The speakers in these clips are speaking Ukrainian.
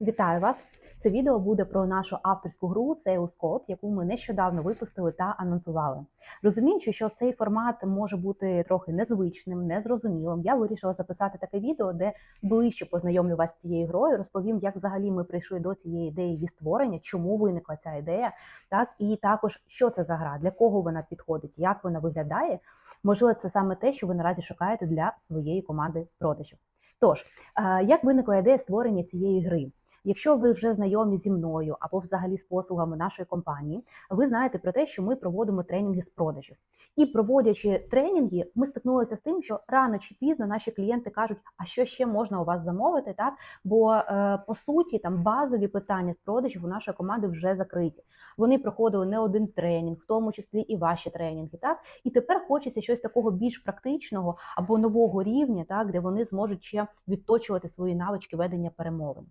Вітаю вас! Це відео буде про нашу авторську гру Sales Code, яку ми нещодавно випустили та анонсували. Розуміючи, що цей формат може бути трохи незвичним, незрозумілим, я вирішила записати таке відео, де ближче познайомлю вас з цією грою, розповім, як взагалі ми прийшли до цієї ідеї її створення, чому виникла ця ідея, так і також що це за гра, для кого вона підходить, як вона виглядає. Можливо, це саме те, що ви наразі шукаєте для своєї команди продажів. Тож, е, як виникла ідея створення цієї гри? Якщо ви вже знайомі зі мною або взагалі з послугами нашої компанії, ви знаєте про те, що ми проводимо тренінги з продажів. І проводячи тренінги, ми стикнулися з тим, що рано чи пізно наші клієнти кажуть, а що ще можна у вас замовити, так? Бо е, по суті там базові питання з продажів у нашої команди вже закриті. Вони проходили не один тренінг, в тому числі і ваші тренінги, так і тепер хочеться щось такого більш практичного або нового рівня, так де вони зможуть ще відточувати свої навички ведення перемовин.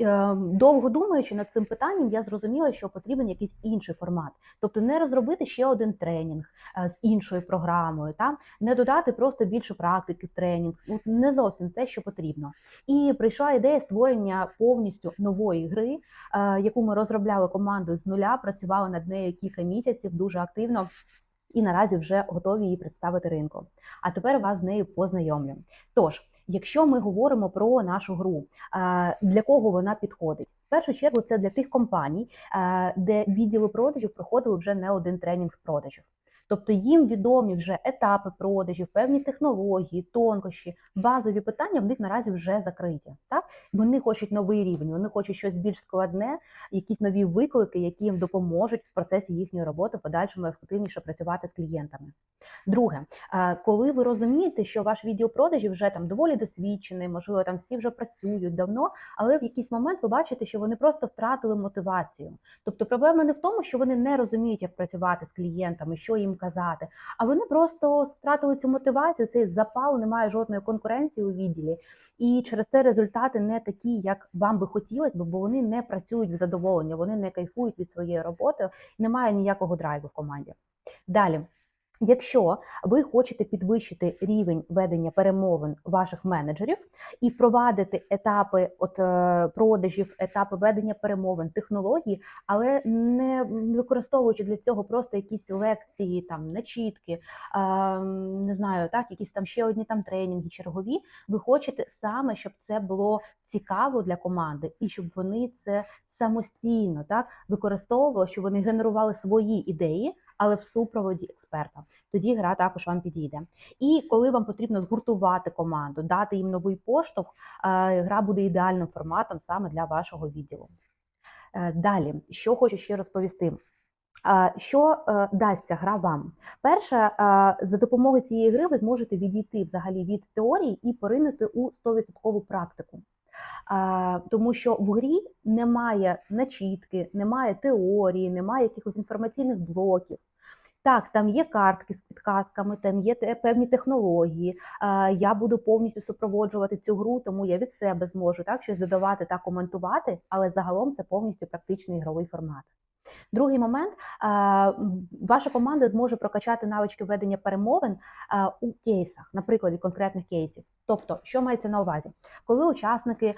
Е, Довго думаючи над цим питанням, я зрозуміла, що потрібен якийсь інший формат, тобто не розробити ще один тренінг е, з іншою програмою, та не додати просто більше практики в тренінг, не зовсім те, що потрібно. І прийшла ідея створення повністю нової гри, е, яку ми розробляли командою з нуля, працювали над нею кілька місяців дуже активно. І наразі вже готові її представити ринку. А тепер вас з нею познайомлю. Тож, Якщо ми говоримо про нашу гру, для кого вона підходить? В першу чергу це для тих компаній, де відділи продажів проходили вже не один тренінг з продажів. Тобто їм відомі вже етапи продажів, певні технології, тонкощі, базові питання в них наразі вже закриті. Так вони хочуть новий рівень, вони хочуть щось більш складне, якісь нові виклики, які їм допоможуть в процесі їхньої роботи подальшому ефективніше працювати з клієнтами. Друге, коли ви розумієте, що ваш відділ продажів вже там доволі досвідчений, можливо, там всі вже працюють давно, але в якийсь момент ви бачите, що вони просто втратили мотивацію. Тобто проблема не в тому, що вони не розуміють, як працювати з клієнтами, що їм казати. А вони просто втратили цю мотивацію, цей запал, немає жодної конкуренції у відділі. І через це результати не такі, як вам би хотілося, бо вони не працюють в задоволення, вони не кайфують від своєї роботи, немає ніякого драйву в команді. Далі. Якщо ви хочете підвищити рівень ведення перемовин ваших менеджерів і впровадити етапи от е, продажів, етапи ведення перемовин, технології, але не використовуючи для цього просто якісь лекції, там начітки, не знаю, так, якісь там ще одні там тренінги, чергові, ви хочете саме, щоб це було цікаво для команди і щоб вони це самостійно так використовували, щоб вони генерували свої ідеї але в супроводі експерта. Тоді гра також вам підійде. І коли вам потрібно згуртувати команду, дати їм новий поштовх, е, гра буде ідеальним форматом саме для вашого відділу. Е, далі, що хочу ще розповісти. Е, що дасть ця гра вам? Перше, за допомогою цієї гри ви зможете відійти взагалі від теорії і поринути у 100% практику тому що в грі немає начітки, немає теорії, немає якихось інформаційних блоків. Так, там є картки з підказками, там є певні технології. Я буду повністю супроводжувати цю гру, тому я від себе зможу так щось додавати та коментувати, але загалом це повністю практичний ігровий формат. Другий момент ваша команда зможе прокачати навички ведення перемовин у кейсах, на прикладі конкретних кейсів. Тобто, що мається на увазі, коли учасники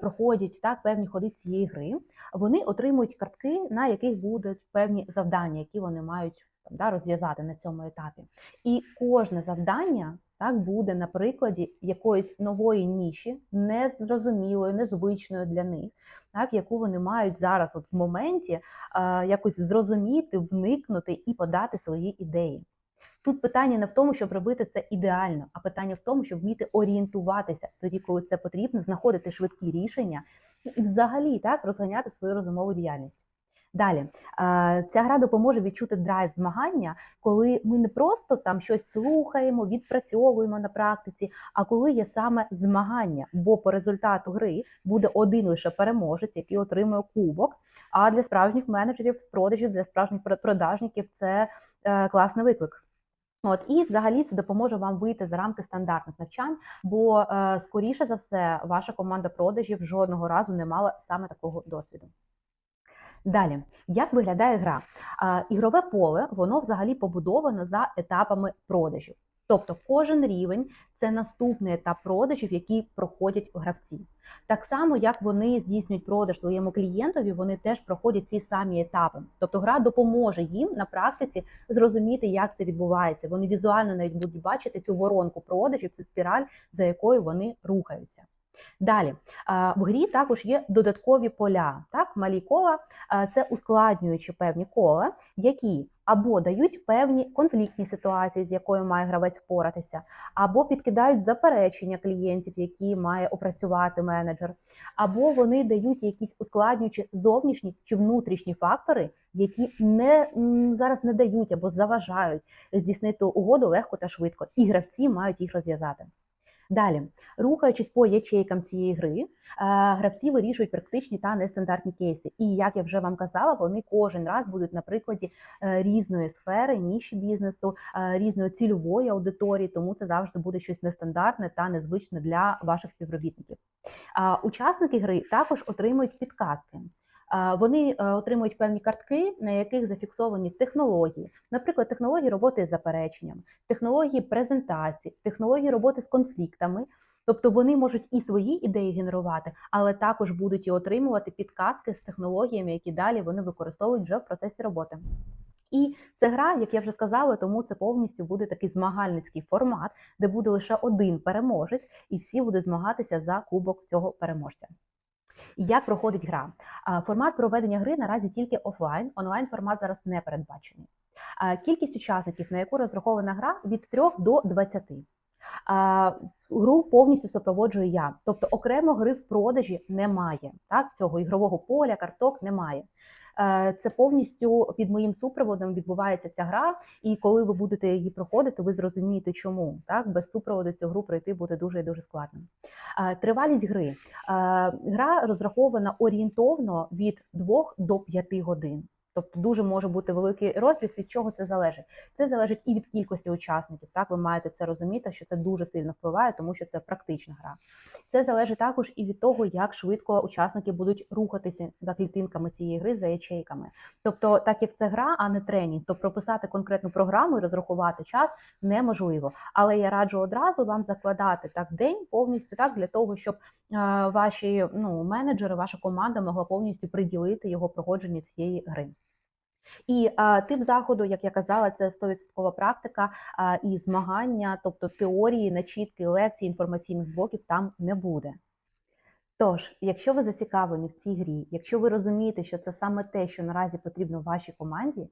проходять так певні ходи цієї гри, вони отримують картки, на яких будуть певні завдання, які вони мають там, да, розв'язати на цьому етапі. І кожне завдання так буде на прикладі якоїсь нової ніші, незрозумілої, незвичної для них, так, яку вони мають зараз, от в моменті, е, якось зрозуміти, вникнути і подати свої ідеї. Тут питання не в тому, щоб робити це ідеально, а питання в тому, щоб вміти орієнтуватися тоді, коли це потрібно, знаходити швидкі рішення і взагалі так розганяти свою розумову діяльність. Далі ця гра допоможе відчути драйв змагання, коли ми не просто там щось слухаємо, відпрацьовуємо на практиці, а коли є саме змагання, бо по результату гри буде один лише переможець, який отримує кубок. А для справжніх менеджерів з продажів, для справжніх продажників це е, класний виклик. От і взагалі це допоможе вам вийти за рамки стандартних навчань, бо е, скоріше за все ваша команда продажів жодного разу не мала саме такого досвіду. Далі, як виглядає гра? Ігрове поле, воно взагалі побудовано за етапами продажів. Тобто кожен рівень це наступний етап продажів, які проходять гравці. Так само, як вони здійснюють продаж своєму клієнтові, вони теж проходять ці самі етапи. Тобто гра допоможе їм на практиці зрозуміти, як це відбувається. Вони візуально навіть будуть бачити цю воронку продажів, цю спіраль, за якою вони рухаються. Далі в грі також є додаткові поля. Так, малі кола це ускладнюючі певні кола, які або дають певні конфліктні ситуації, з якою має гравець впоратися, або підкидають заперечення клієнтів, які має опрацювати менеджер, або вони дають якісь ускладнюючі зовнішні чи внутрішні фактори, які не зараз не дають або заважають здійснити угоду легко та швидко, і гравці мають їх розв'язати. Далі, рухаючись по ячейкам цієї гри, е, гравці вирішують практичні та нестандартні кейси. І як я вже вам казала, вони кожен раз будуть на прикладі е, різної сфери, ніші бізнесу, е, різної цільової аудиторії, тому це завжди буде щось нестандартне та незвичне для ваших співробітників. Учасники гри також отримують підказки. Вони е, отримують певні картки, на яких зафіксовані технології, наприклад, технології роботи з запереченням, технології презентації, технології роботи з конфліктами. Тобто вони можуть і свої ідеї генерувати, але також будуть і отримувати підказки з технологіями, які далі вони використовують вже в процесі роботи. І це гра, як я вже сказала, тому це повністю буде такий змагальницький формат, де буде лише один переможець, і всі будуть змагатися за кубок цього переможця. Як проходить гра? Формат проведення гри наразі тільки офлайн, онлайн формат зараз не передбачений. Кількість учасників, на яку розрахована гра, від 3 до 20. Гру повністю супроводжую я, тобто окремо гри в продажі немає. Так, цього ігрового поля, карток немає. Е, Це повністю під моїм супроводом відбувається ця гра, і коли ви будете її проходити, ви зрозумієте, чому так без супроводу цю гру пройти буде дуже і дуже складно. Е, Тривалість гри Е, гра розрахована орієнтовно від 2 до 5 годин. Тобто дуже може бути великий розбіг, від чого це залежить. Це залежить і від кількості учасників. Так, ви маєте це розуміти, що це дуже сильно впливає, тому що це практична гра. Це залежить також і від того, як швидко учасники будуть рухатися за клітинками цієї гри, за ячейками. Тобто, так як це гра, а не тренінг, то прописати конкретну програму і розрахувати час неможливо. Але я раджу одразу вам закладати так день повністю так для того, щоб е, ваші ну, менеджери, ваша команда могла повністю приділити його проходженню цієї гри. І а, тип заходу, як я казала, це 100% практика а, і змагання, тобто теорії, начітки, лекцій, інформаційних блоків там не буде. Тож, якщо ви зацікавлені в цій грі, якщо ви розумієте, що це саме те, що наразі потрібно вашій команді,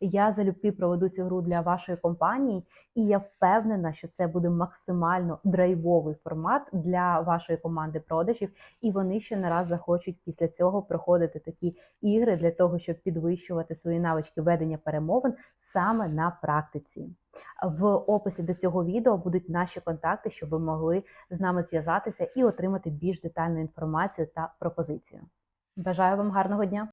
я залюбки проведу цю гру для вашої компанії, і я впевнена, що це буде максимально драйвовий формат для вашої команди продажів, і вони ще не раз захочуть після цього проходити такі ігри для того, щоб підвищувати свої навички ведення перемовин саме на практиці. В описі до цього відео будуть наші контакти, щоб ви могли з нами зв'язатися і отримати більш детальну інформацію та пропозицію. Бажаю вам гарного дня!